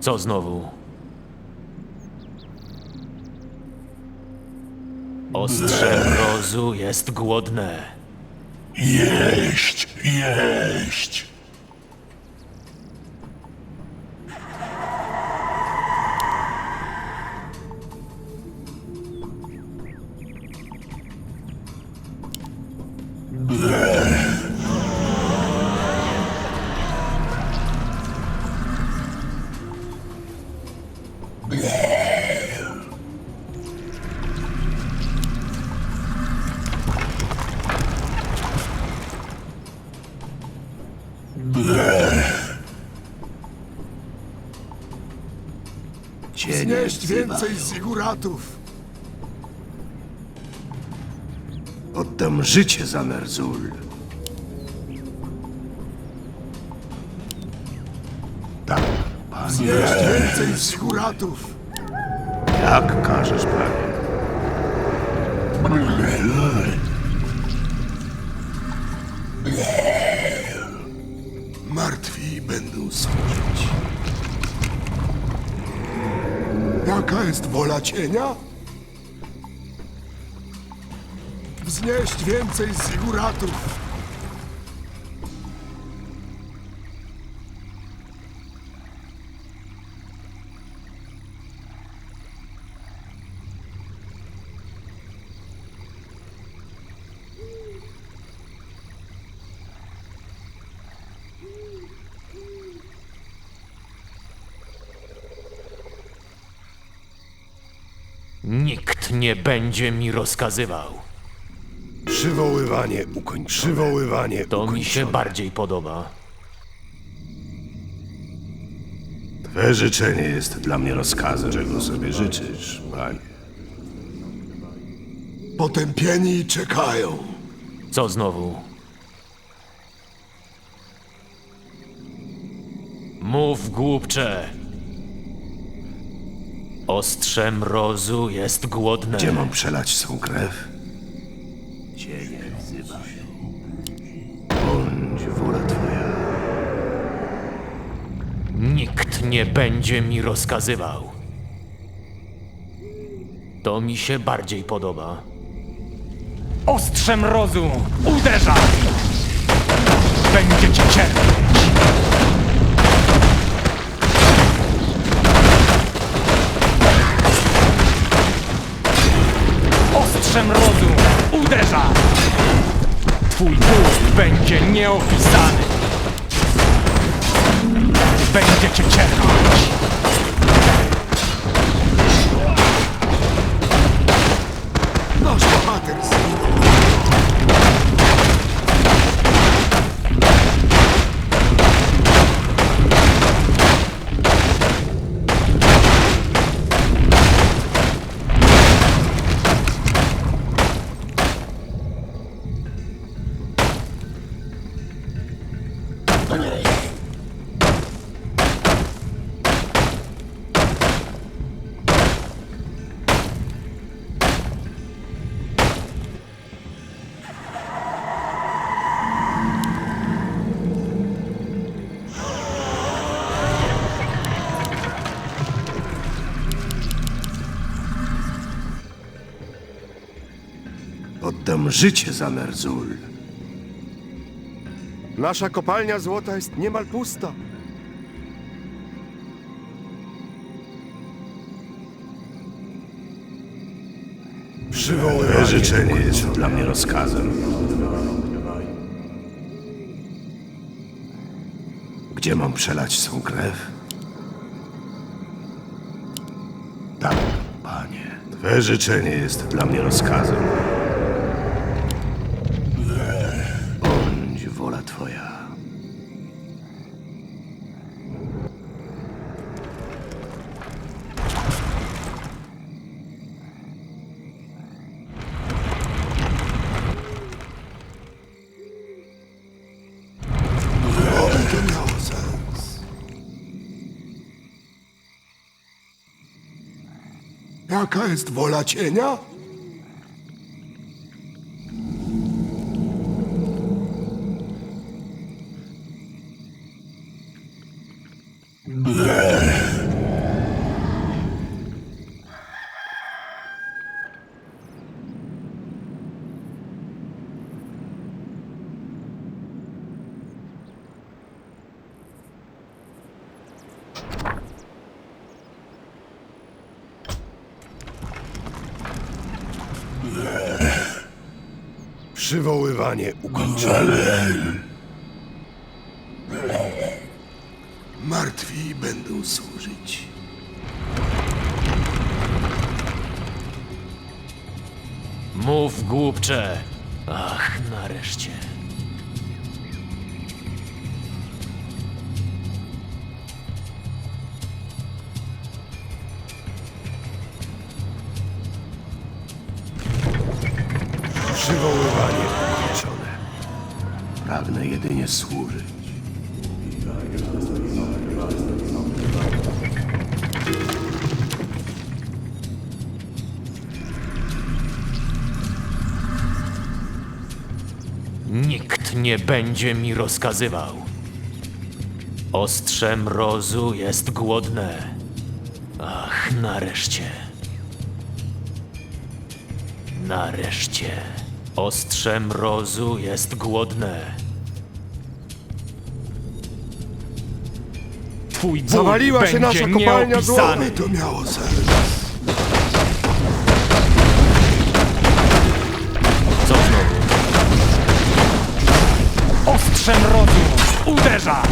Co znowu? Ostrze mrozu jest głodne. Jeść, jeść. Znieść więcej ziguratów. Oddam życie za Merzul. Tak, panie. Znieść więcej ziguratów. Jak każesz, panie. Martwi będą służyć. Jaka jest wola cienia? Wznieść więcej ziguratów. Nikt nie będzie mi rozkazywał. Przywoływanie ukończone. Przywoływanie To mi się ukończone. bardziej podoba. Twe życzenie jest dla mnie rozkazem. Czego sobie życzysz, panie? Potępieni czekają. Co znowu? Mów, głupcze. Ostrze mrozu jest głodne. Gdzie mam przelać swą krew? Cienie wzywają. Bądź wola twoja. Nikt nie będzie mi rozkazywał. To mi się bardziej podoba. Ostrze mrozu uderza! Będziecie cierpieć! Ostrze mrozu uderza! Twój ból będzie nieopisany! Będziecie cierpieć! Oddam życie za Merzul. Nasza kopalnia złota jest niemal pusta. Przywoływanie życzenie jest dla mnie rozkazem. Gdzie mam przelać swą krew? Tak, panie. Twe życzenie jest dla mnie rozkazem. Bądź sens. Jaka jest wola cienia? Przywoływanie ukończone. Martwi będą służyć. Mów, głupcze. Ach, nareszcie. Przywoływanie ukończone. Pragnę jedynie służyć. Nikt nie będzie mi rozkazywał. Ostrze mrozu jest głodne. Ach, nareszcie. Nareszcie. Ostrze mrozu jest głodne. Twój ból Zawaliła się będzie nasza kopalnia nieopisany. złomy. To miało sens. Co znowu? Ostrzem rozu! Uderza!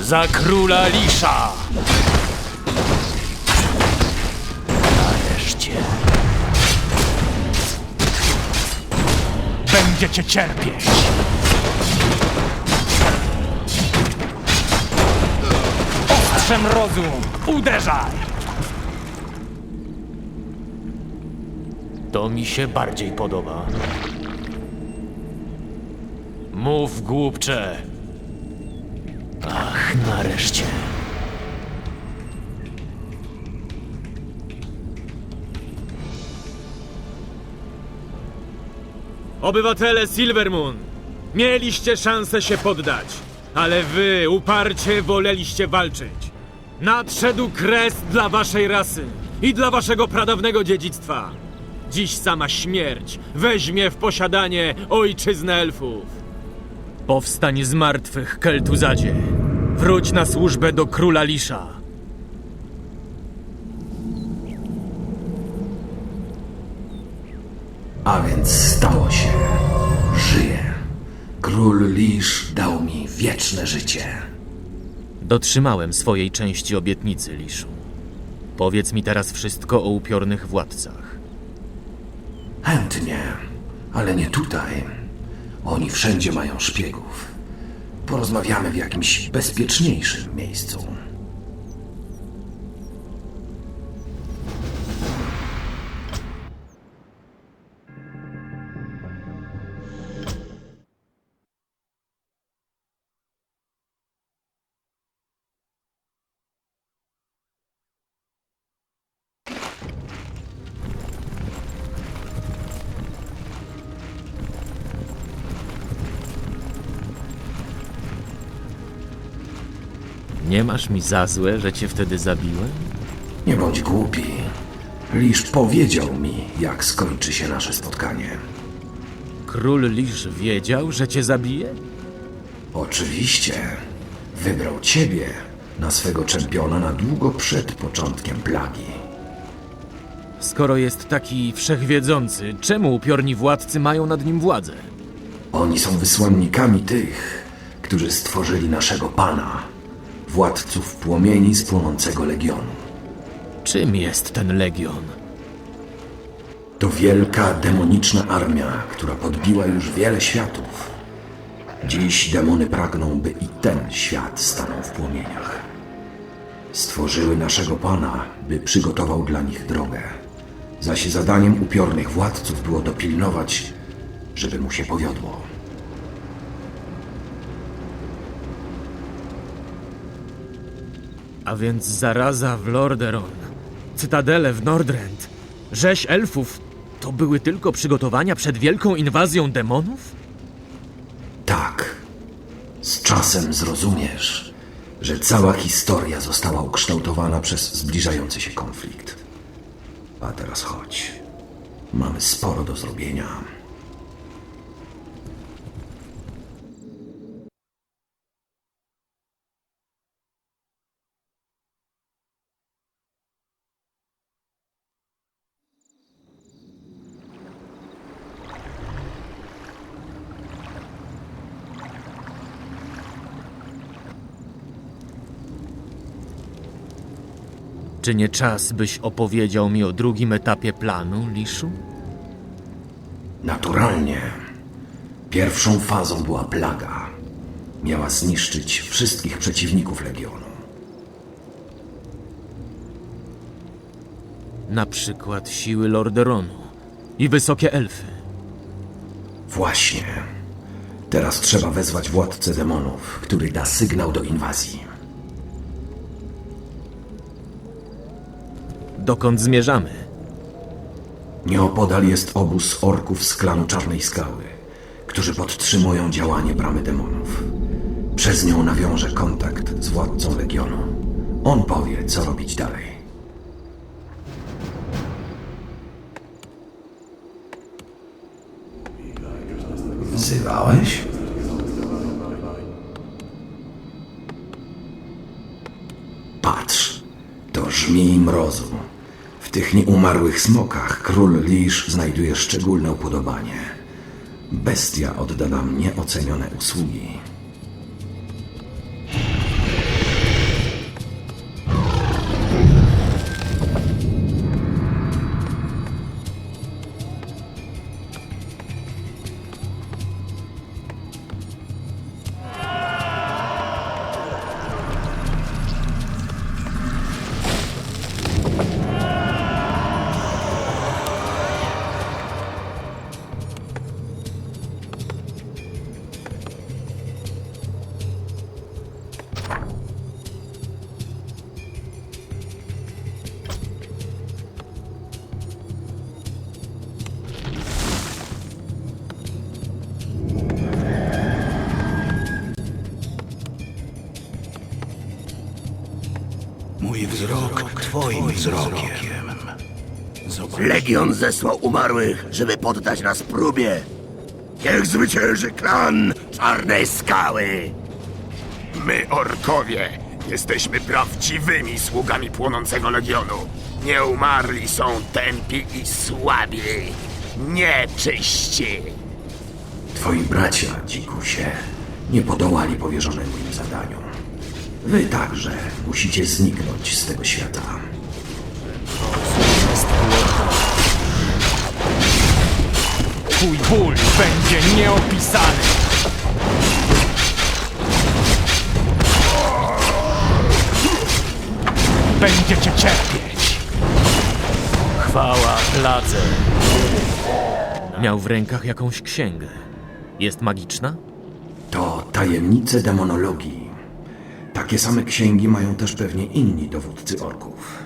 Za króla Lisza. Nareszcie. Będziecie cierpieć! Ostrzem rozu! Uderzaj! To mi się bardziej podoba. Mów, głupcze. Ach, nareszcie. Obywatele Silvermoon, mieliście szansę się poddać, ale wy uparcie woleliście walczyć. Nadszedł kres dla waszej rasy i dla waszego pradawnego dziedzictwa. Dziś sama śmierć weźmie w posiadanie ojczyznę elfów. Powstań z martwych, Keltuzadzie. Wróć na służbę do króla Lisza. A więc stało się. Żyję. Król Lisz dał mi wieczne życie. Dotrzymałem swojej części obietnicy, Liszu. Powiedz mi teraz wszystko o upiornych władcach. Chętnie, ale nie tutaj. Oni wszędzie mają szpiegów. Porozmawiamy w jakimś bezpieczniejszym miejscu. Nie masz mi za złe, że cię wtedy zabiłem? Nie bądź głupi. Lisz powiedział mi, jak skończy się nasze spotkanie. Król Lisz wiedział, że cię zabije? Oczywiście. Wybrał ciebie na swego czempiona na długo przed początkiem plagi. Skoro jest taki wszechwiedzący, czemu upiorni władcy mają nad nim władzę? Oni są wysłannikami tych, którzy stworzyli naszego pana, władców płomieni z płonącego legionu. Czym jest ten legion? To wielka demoniczna armia, która podbiła już wiele światów. Dziś demony pragną, by i ten świat stanął w płomieniach. Stworzyły naszego Pana, by przygotował dla nich drogę. Zaś zadaniem upiornych władców było dopilnować, żeby mu się powiodło. A więc zaraza w Lordaeron, cytadele w Nordrend, rzeź elfów to były tylko przygotowania przed wielką inwazją demonów? Tak. Z czasem zrozumiesz, że cała historia została ukształtowana przez zbliżający się konflikt. A teraz chodź. Mamy sporo do zrobienia. Czy nie czas, byś opowiedział mi o drugim etapie planu, Liszu? Naturalnie. Pierwszą fazą była plaga. Miała zniszczyć wszystkich przeciwników Legionu. Na przykład siły Lordaeronu i wysokie elfy. Właśnie. Teraz trzeba wezwać władcę demonów, który da sygnał do inwazji. Dokąd zmierzamy? Nieopodal jest obóz orków z klanu Czarnej Skały, którzy podtrzymują działanie bramy demonów. Przez nią nawiążę kontakt z władcą Legionu. On powie, co robić dalej. Wzywałeś? Patrz, to żmij mrozu. Tych nieumarłych smokach król Lisz znajduje szczególne upodobanie. Bestia odda nam nieocenione usługi. Twoim wzrokiem. Legion zesłał umarłych, żeby poddać nas próbie. Niech zwycięży klan Czarnej Skały! My, orkowie, jesteśmy prawdziwymi sługami płonącego Legionu. Nieumarli są tępi i słabi. Nieczyści. Twoi bracia, dzikusie, nie podołali powierzonemu im zadaniu. Wy także musicie zniknąć z tego świata. Twój ból będzie nieopisany. Będziecie cierpieć. Chwała Pladze. Miał w rękach jakąś księgę. Jest magiczna? To tajemnice demonologii. Takie same księgi mają też pewnie inni dowódcy orków.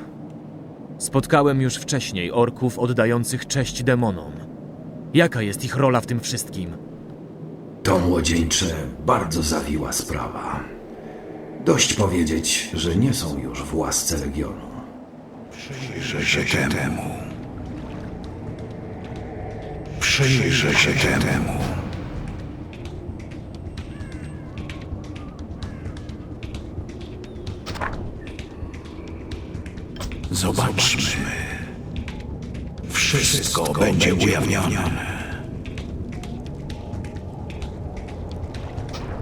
Spotkałem już wcześniej orków oddających cześć demonom. Jaka jest ich rola w tym wszystkim? To młodzieńcze, bardzo zawiła sprawa. Dość powiedzieć, że nie są już w łasce Legionu. Przyjrzę się temu. Przyjrzę się temu. Zobaczmy. Wszystko będzie ujawnione.